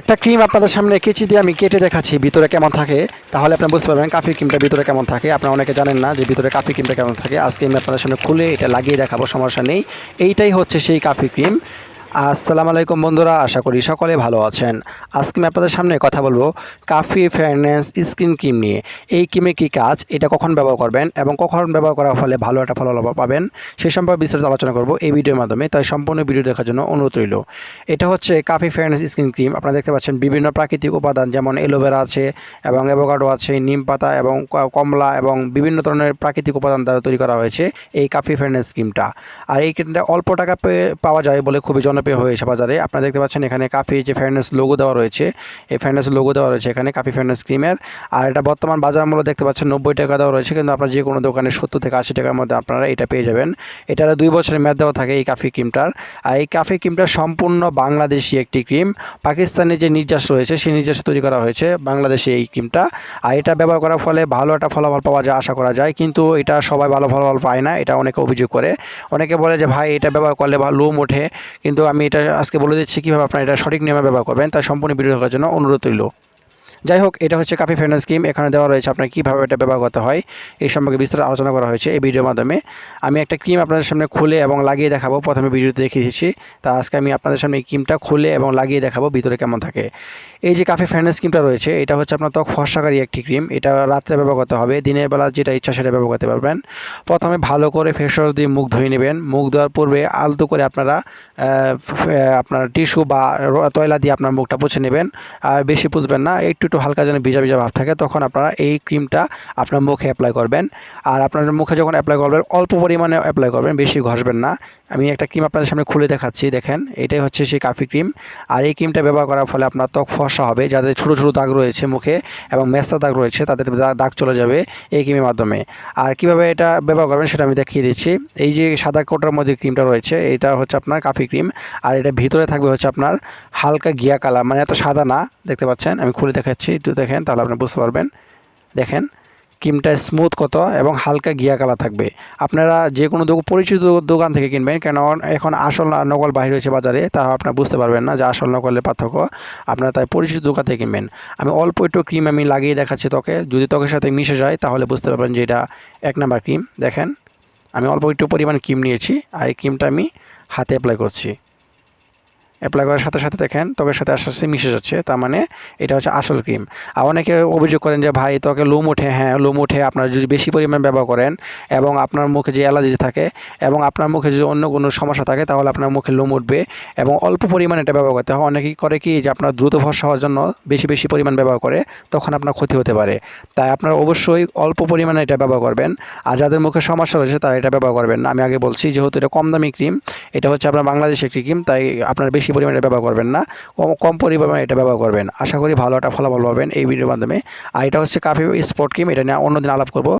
একটা ক্রিম আপনাদের সামনে কেচি দিয়ে আমি কেটে দেখাচ্ছি, ভিতরে কেমন থাকে। তাহলে আপনি বুঝতে পারবেন কাফি ক্রিমটা ভিতরে কেমন থাকে। আপনারা অনেকে জানেন না যে ভিতরে কাফি ক্রিমটা কেমন থাকে। আজকে আমি আপনাদের সামনে খুলে এটা লাগিয়ে দেখাবো, সমস্যা নেই। এইটাই হচ্ছে সেই কাফি ক্রিম আসসালামু আলাইকুম বন্ধুরা, আশা করি সকলে ভালো আছেন। আজকে আমি আপনাদের সামনে কথা বলব কাফি ফেয়ারনেস স্কিন ক্রিম নিয়ে। এই ক্রিমে কী কাজ, এটা কখন ব্যবহার করবেন এবং কখন ব্যবহার করার ফলে ভালো একটা ফলাফল পাবেন, সে সম্পর্কে বিস্তারিত আলোচনা করব এই ভিডিওর মাধ্যমে। তাই সম্পূর্ণ ভিডিও দেখার জন্য অনুরোধ রইল। এটা হচ্ছে কাফি ফেয়ারনেস স্কিন ক্রিম আপনারা দেখতে পাচ্ছেন বিভিন্ন প্রাকৃতিক উপাদান, যেমন এলোভেরা আছে এবং অ্যাভোকাডো আছে, নিম পাতা এবং কমলা এবং বিভিন্ন ধরনের প্রাকৃতিক উপাদান দ্বারা তৈরি করা হয়েছে এই কাফি ফেয়ারনেস ক্রিমটা আর এই ক্রিমটা অল্প টাকা পাওয়া যায় বলে খুবই জনপ্রিয় হয়েছে বাজারে, আপনারা দেখতে পাচ্ছেন এখানে কাফি যে ফেয়ারনেস লোগো দেওয়া রয়েছে, এই ফেয়ারনেস লোগো দেওয়া রয়েছে এখানে কাফি ফেয়ারনেস ক্রিমের আর এটা বর্তমান বাজার মূল্য দেখতে পাচ্ছেন নব্বই টাকা দেওয়া রয়েছে, কিন্তু আপনার যে কোনো দোকানে সত্তর থেকে আশি টাকার মধ্যে আপনারা এটা পেয়ে যাবেন। এটার দুই বছরের মেয়াদ দেওয়া থাকে এই কাফি ক্রিমটার আর এই কাফি ক্রিমটা সম্পূর্ণ বাংলাদেশি একটি ক্রিম পাকিস্তানে যে নির্যাস রয়েছে, সেই নির্যাস তৈরি করা হয়েছে বাংলাদেশে এই ক্রিমটা আর এটা ব্যবহার করার ফলে ভালো একটা ফলাফল পাওয়া যায় আশা করা যায়, কিন্তু এটা সবাই ভালো ফলাফল পায় না, এটা অনেকে অভিযোগ করে। অনেকে বলে যে, ভাই, এটা ব্যবহার করলে বা লোম ওঠে। কিন্তু আমি এটা আজকে বলে দিচ্ছি কীভাবে আপনার এটা সঠিক নিয়মে ব্যবহার করবেন। তার সম্পূর্ণ ভিডিও দেখার জন্য অনুরোধ রইল। যাই হোক এটা হচ্ছে কাফি ফেনান্স স্কিম এখানে দেওয়া রয়েছে আপনার কীভাবে এটা ব্যবহার করতে হয়। এই সম্পর্কে বিস্তারিত আলোচনা করা হয়েছে এই ভিডিওর মাধ্যমে। আমি একটা ক্রিম আপনাদের সামনে খুলে এবং লাগিয়ে দেখাবো। প্রথমে ভিডিওতে দেখিয়ে দিচ্ছি। তা আজকে আমি আপনাদের সামনে এই ক্রিমটা খুলে এবং লাগিয়ে দেখাবো ভিতরে কেমন থাকে। এই যে কাফি ফেনান্স ক্রিমটা রয়েছে, এটা হচ্ছে আপনার ত্বক ফর্সাকারী একটি ক্রিম। এটা রাত্রে ব্যবহার করতে হবে, দিনের বেলা যেটা ইচ্ছা সেটা ব্যবহার করতে পারবেন। প্রথমে ভালো করে ফেস ওয়াশ দিয়ে মুখ ধুয়ে নেবেন। মুখ ধোয়ার পূর্বে আলতো করে আপনারা আপনার টিস্যু বা তয়লা দিয়ে আপনার মুখটা পুছে নেবেন। আর বেশি পুষবেন না, একটু একটু হালকা যেন ভিজা ভিজা ভাব থাকে, তখন আপনারা এই ক্রিমটা আপনার মুখে অ্যাপ্লাই করবেন। আর আপনার মুখে যখন অ্যাপ্লাই করবেন, অল্প পরিমাণে অ্যাপ্লাই করবেন, বেশি ঘষবেন না। আমি একটা ক্রিম আপনাদের সামনে খুলে দেখাচ্ছি, দেখেন। এটাই হচ্ছে সেই কাফি ক্রিম। আর এই ক্রিমটা ব্যবহার করার ফলে আপনার ত্বক ফর্সা হবে, যাদের ছোটো ছোটো দাগ রয়েছে মুখে এবং মেস্তা দাগ রয়েছে, তাদের দাগ চলে যাবে এই ক্রিমের মাধ্যমে। আর কীভাবে এটা ব্যবহার করবেন সেটা আমি দেখিয়ে দিচ্ছি। এই যে সাদা কোটার মধ্যে ক্রিমটা রয়েছে, এটা হচ্ছে আপনার কাফি ক্রিম। আর এটা ভিতরে থাকবে হচ্ছে আপনার হালকা গিয়া কালার মানে এত সাদা না, দেখতে পাচ্ছেন? আমি খুলে দেখাচ্ছি। একটু দেখেন, তাহলে আপনি বুঝতে পারবেন। দেখেন, ক্রিমটা স্মুথ কত এবং হালকা গিয়া কালা থাকবে। আপনারা যে কোনো পরিচিত দোকান থেকে কিনবেন, কেন এখন আসল নকল বাইরে হয়েছে বাজারে, তা আপনারা বুঝতে পারবেন না যে আসল নকলের পার্থক্য। আপনারা তাই পরিচিত দোকান থেকে কিনবেন। আমি অল্প একটু ক্রিম আমি লাগিয়ে দেখাচ্ছি ত্বকে। যদি ত্বকের সাথে মিশে যায়, তাহলে বুঝতে পারবেন যে এটা এক নাম্বার ক্রিম। দেখেন, আমি অল্প একটু পরিমাণ ক্রিম নিয়েছি, আর এই ক্রিমটা আমি হাতে অ্যাপ্লাই করছি। অ্যাপ্লাই করার সাথে সাথে দেখেন ত্বকের সাথে আস্তে আস্তে মিশে যাচ্ছে, তার মানে এটা হচ্ছে আসল ক্রিম আর অনেকে অভিযোগ করেন যে, ভাই, ত্বকে লোম ওঠে। হ্যাঁ লোম ওঠে, আপনার যদি বেশি পরিমাণ ব্যবহার করেন এবং আপনার মুখে যে অ্যালার্জি থাকে এবং আপনার মুখে যদি অন্য কোনো সমস্যা থাকে, তাহলে আপনার মুখে লোম উঠবে এবং অল্প পরিমাণে এটা ব্যবহার করতে হয়। অনেকেই করে কি, যে আপনার দ্রুত ফর্সা হওয়ার জন্য বেশি বেশি পরিমাণ ব্যবহার করে, তখন আপনার ক্ষতি হতে পারে। তাই আপনার অবশ্যই অল্প পরিমাণে এটা ব্যবহার করবেন। আর যাদের মুখে সমস্যা রয়েছে, তারা এটা ব্যবহার করবেন আমি আগে বলছি, যেহেতু এটা কম দামি ক্রিম এটা হচ্ছে আপনার বাংলাদেশের একটি ক্রিম তাই আপনার বেশি পরিমাণে ব্যবহার করবেন না। কম কম পরিমাণে এটা ব্যবহার করবেন। আশা করি ভালো একটা ফলাফল পাবেন এই ভিডিওর মাধ্যমে। আর এটা হচ্ছে কাফি স্পট ক্রিম এটা নিয়ে অন্যদিন আলাপ করব।